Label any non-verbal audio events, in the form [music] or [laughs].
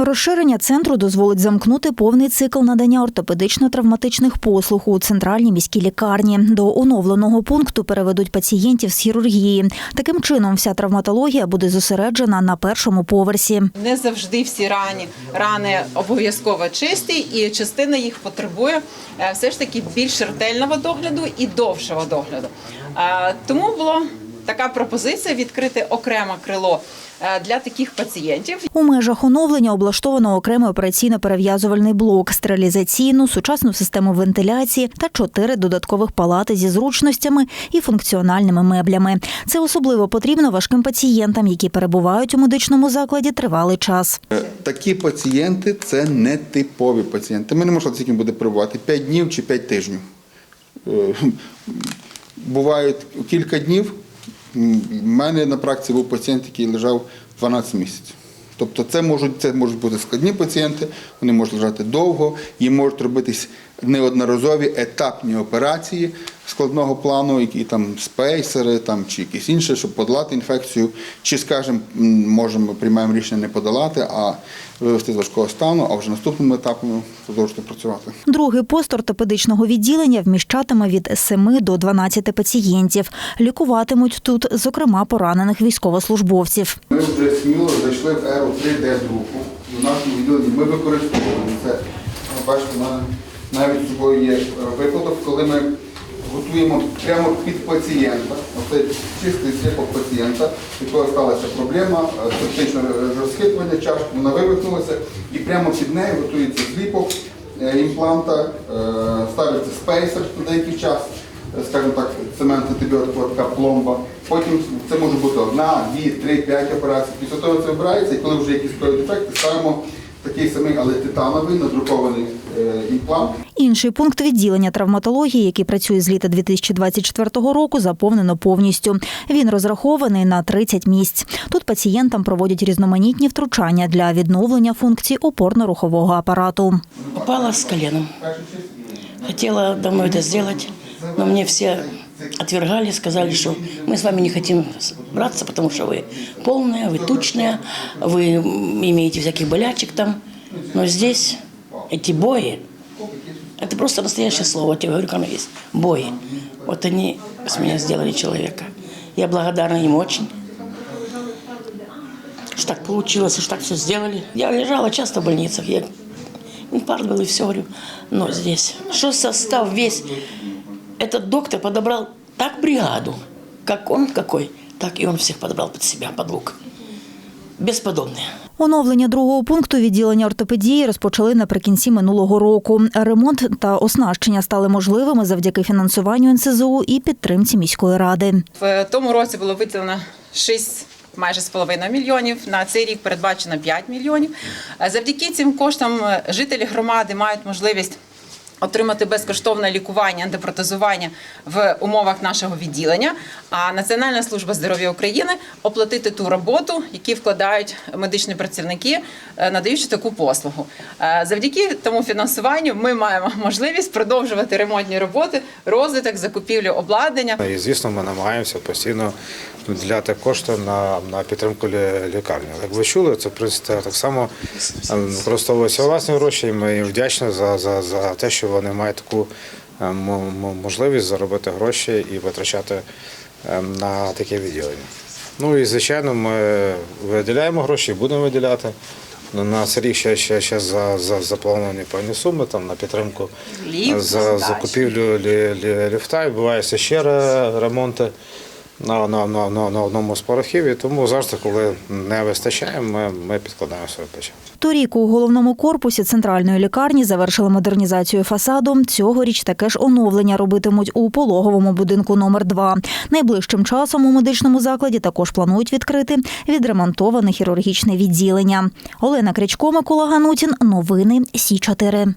Розширення центру дозволить замкнути повний цикл надання ортопедично-травматичних послуг у центральній міській лікарні. До оновленого пункту переведуть пацієнтів з хірургії. Таким чином, вся травматологія буде зосереджена на першому поверсі. Не завжди всі рані рани обов'язково чисті, і частина їх потребує е, все ж таки більш ретельного догляду і довшого догляду. Е, Тому була така пропозиція відкрити окреме крило е, для таких пацієнтів. У межах оновлення облаштовано окремий операційно-перев'язувальний блок, стерилізаційну, сучасну систему вентиляції та чотири додаткових палати зі зручностями і функціональними меблями. Це особливо потрібно важким пацієнтам, які перебувають у медичному закладі тривалий час. Е, Такі пацієнти це не типові пацієнти. Ми не можемо скільки буде перебувати 5 днів чи 5 тижнів. Е, Бувають кілька днів. В мене на практиці був пацієнт, який лежав 12 місяців. Тобто це можуть, це можуть бути складні пацієнти, вони можуть лежати довго, їм можуть робитись неодноразові етапні операції складного плану, які там спейсери там, чи якісь інші, щоб подолати інфекцію. Чи, скажімо, можемо приймаємо рішення не подолати, а вивести з важкого стану, а вже наступним етапом продовжити працювати. Другий пост ортопедичного відділення вміщатиме від 7 до 12 пацієнтів. Лікуватимуть тут, зокрема, поранених військовослужбовців. Ми вже сміло зайшли в еру 3D друку. В нашому відділенні ми використовуємо це. Бачите, мене навіть з собою є е, випадок, коли ми готуємо прямо під пацієнта. Оце чистий сліпок пацієнта, у якого сталася проблема, е, септичне розхитування чашки, вона вивихнулася, і прямо під нею готується сліпок е, імпланта, е, ставиться спейсер на деякий час скажімо так, цемент антибіотик, така пломба. Потім це може бути одна, дві, три, п'ять операцій. Після того це вибирається, і коли вже якісь ефекти, ставимо такий самий, але титановий, надрукований е, імплант. Інший пункт відділення травматології, який працює з літа 2024 року, заповнено повністю. Він розрахований на 30 місць. Тут пацієнтам проводять різноманітні втручання для відновлення функцій опорно-рухового апарату. Упала с коленом. Хотела давно это сделать, но мне все отвергали, сказали, что мы с вами не хотим браться, потому что вы полная, вы тучная, вы имеете всяких болячек там. Но здесь эти бои, это просто настоящее слово, я говорю, как оно есть, бои. Вот они с меня сделали человека. Я благодарна им очень. Что так получилось, что так все сделали. Я лежала часто в больницах, я инфаркт был и все, говорю. Но здесь, что состав весь, этот доктор подобрал так бригаду, как он какой, так и он всех подобрал под себя, под лук. Бесподобные. Оновлення другого пункту відділення ортопедії розпочали наприкінці минулого року. Ремонт та оснащення стали можливими завдяки фінансуванню НСЗУ і підтримці міської ради. В тому році було виділено 6 майже з половиною мільйонів. На цей рік передбачено 5 мільйонів. Завдяки цим коштам е, жителі громади мають можливість. Отримати безкоштовне лікування, антипротезування в умовах нашого відділення. А Національна служба здоров'я України оплатити ту роботу, які вкладають медичні працівники, е, надаючи таку послугу. Е, Завдяки тому фінансуванню ми маємо [laughs] можливість продовжувати ремонтні роботи, розвиток, закупівлю обладнання. І звісно, ми намагаємося постійно виділяти кошти на, на підтримку лі- лікарні. Як ви чули, це так само ем, використовуються власні гроші. Ми вдячні за, за, за те, що вони мають таку м- можливість заробити гроші і витрачати ем, на таке відділення. Ну і звичайно, ми виділяємо гроші будемо виділяти. Ну, На цей рік ще, ще, ще за, за, заплановані певні суми там, на підтримку Ліфт, за закупівлю лі, лі, ліфта. Відбуваються ще ремонти на, на, на, на, одному з порохів. І тому завжди, коли не вистачає, ми, ми підкладаємо свої плечі. Торік у головному корпусі центральної лікарні завершили модернізацію фасаду. Цьогоріч таке ж оновлення робитимуть у пологовому будинку номер 2 Найближчим часом у медичному закладі також планують відкрити відремонтоване хірургічне відділення. Олена Крячко, Микола Ганутін. Новини Сі 4